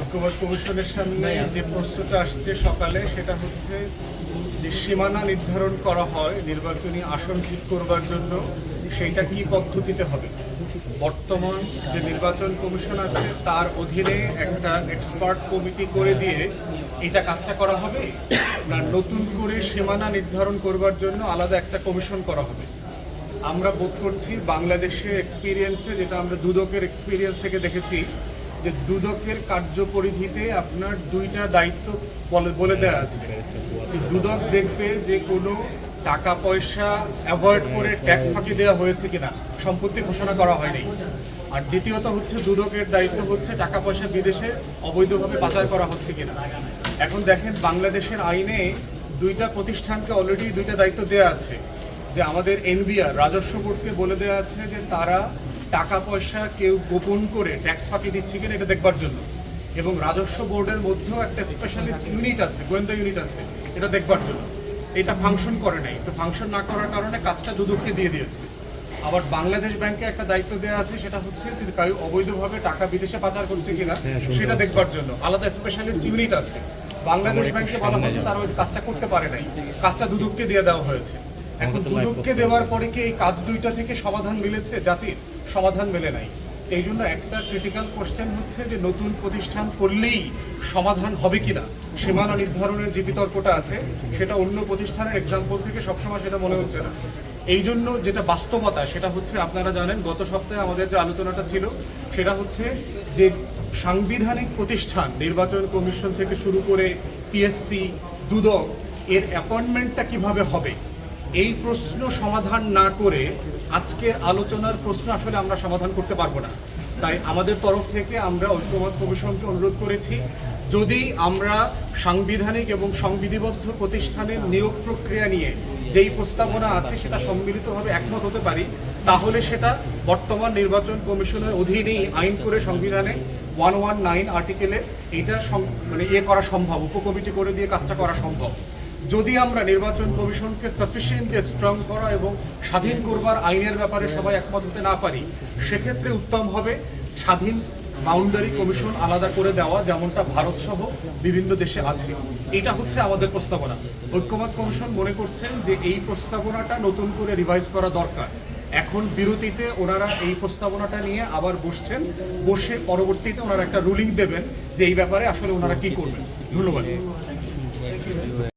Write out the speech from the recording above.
ঐক্যবাদ কমিশনের সামনে যে প্রশ্নটা আসছে সকালে সেটা হচ্ছে যে সীমানা নির্ধারণ করা হয় নির্বাচনী আসন ঠিক করবার জন্য সেইটা কি পদ্ধতিতে হবে? বর্তমান যে নির্বাচন কমিশন আছে তার অধীনে একটা এক্সপার্ট কমিটি করে দিয়ে এটা কাজটা করা হবে? না নতুন করে সীমানা নির্ধারণ করবার জন্য আলাদা একটা কমিশন করা হবে? আমরা বোধ করছি বাংলাদেশের এক্সপিরিয়েন্সে যেটা আমরা দুদকের এক্সপিরিয়েন্স থেকে দেখেছি যে দুদকের কার্যপরিধিতে আপনার দুইটা দায়িত্ব বলে দেওয়া আছে। দুদক দেখবে যে কোনো টাকা পয়সা অ্যাভয়েড করে ট্যাক্স ফাঁকি দেওয়া হয়েছে কিনা, সম্পত্তি ঘোষণা করা হয়নি। আর দ্বিতীয়ত হচ্ছে দুদকের দায়িত্ব হচ্ছে টাকা পয়সা বিদেশে অবৈধভাবে পাচার করা হচ্ছে কিনা। এখন দেখেন বাংলাদেশের আইনে দুইটা প্রতিষ্ঠানকে অলরেডি দুইটা দায়িত্ব দেওয়া আছে। যে আমাদের এনবিআর, রাজস্ব বোর্ডকে বলে দেওয়া আছে যে তারা টাকা পয়সা কেউ গোপন করে ট্যাক্স ফাঁকি দিচ্ছে কিনা এটা দেখবার জন্য। এবং রাজস্ব বোর্ডের মধ্যেও একটা স্পেশালিস্ট ইউনিট আছে গোয়েন্দা ইউনিট আছে এটা দেখবার জন্য। এটা ফাংশন করে নাই। তো ফাংশন না করার কারণে কাজটা দুদককে দিয়ে দিয়েছে। আবার বাংলাদেশ ব্যাংকে একটা দায়িত্ব দেওয়া আছে সেটা হচ্ছে যে কেউ অবৈধভাবে টাকা বিদেশে পাচার করছে কিনা সেটা দেখবার জন্য। আলাদা স্পেশালিস্ট ইউনিট আছে। বাংলাদেশ ব্যাংকে বলা হচ্ছে তারা ওই কাজটা করতে পারে নাই। কাজটা দুদককে দিয়ে দেওয়া হয়েছে। দুদককে দেওয়ার পরে কি এই কাজ দুইটা থেকে সমাধান মিলেছে? জাতির সমাধান মেলে নাই। এই জন্য একটা ক্রিটিক্যাল কোশ্চেন হচ্ছে যে নতুন প্রতিষ্ঠান করলেই সমাধান হবে কিনা? সীমানা নির্ধারণের যে বিতর্কটা আছে সেটা অন্য প্রতিষ্ঠানের এক্সাম্পল থেকে সবসময় সেটা মনে হচ্ছে না। এই জন্য যেটা বাস্তবতা সেটা হচ্ছে আপনারা জানেন গত সপ্তাহে আমাদের যে আলোচনাটা ছিল সেটা হচ্ছে যে সাংবিধানিক প্রতিষ্ঠান নির্বাচন কমিশন থেকে শুরু করে পিএসসি দুদক এর অ্যাপয়েন্টমেন্টটা কীভাবে হবে? এই প্রশ্ন সমাধান না করে আজকের আলোচনার প্রশ্ন আসলে আমরা সমাধান করতে পারব না। তাই আমাদের তরফ থেকে আমরা ঐক্যমত কমিশনকে অনুরোধ করেছি, যদি আমরা সাংবিধানিক এবং সংবিধিবদ্ধ প্রতিষ্ঠানের নিয়োগ প্রক্রিয়া নিয়ে যেই প্রস্তাবনা আছে সেটা সম্মিলিতভাবে একমত হতে পারি, তাহলে সেটা বর্তমান নির্বাচন কমিশনের অধীনেই আইন করে সংবিধানে ওয়ান ওয়ান নাইন আর্টিকেলে এটা মানে ইয়ে করা সম্ভব, উপকমিটি করে দিয়ে কাজটা করা সম্ভব। যদি আমরা নির্বাচন কমিশনকে সাফিসিয়েন্টলি স্ট্রং করা এবং স্বাধীন করবার আইনের ব্যাপারে সবাই একমত হতে না পারি, সেক্ষেত্রে উত্তম হবে স্বাধীন বাউন্ডারি কমিশন আলাদা করে দেওয়া, যেমনটা ভারত সহ বিভিন্ন দেশে আছে। এটা হচ্ছে আমাদের প্রস্তাবনা। ঐক্যমত কমিশন মনে করছেন যে এই প্রস্তাবনাটা নতুন করে রিভাইজ করা দরকার। এখন বিরতিতে ওনারা এই প্রস্তাবনাটা নিয়ে আবার বসছেন, বসে পরবর্তীতে ওনারা একটা রুলিং দেবেন যে এই ব্যাপারে আসলে ওনারা কি করবেন। ধন্যবাদ।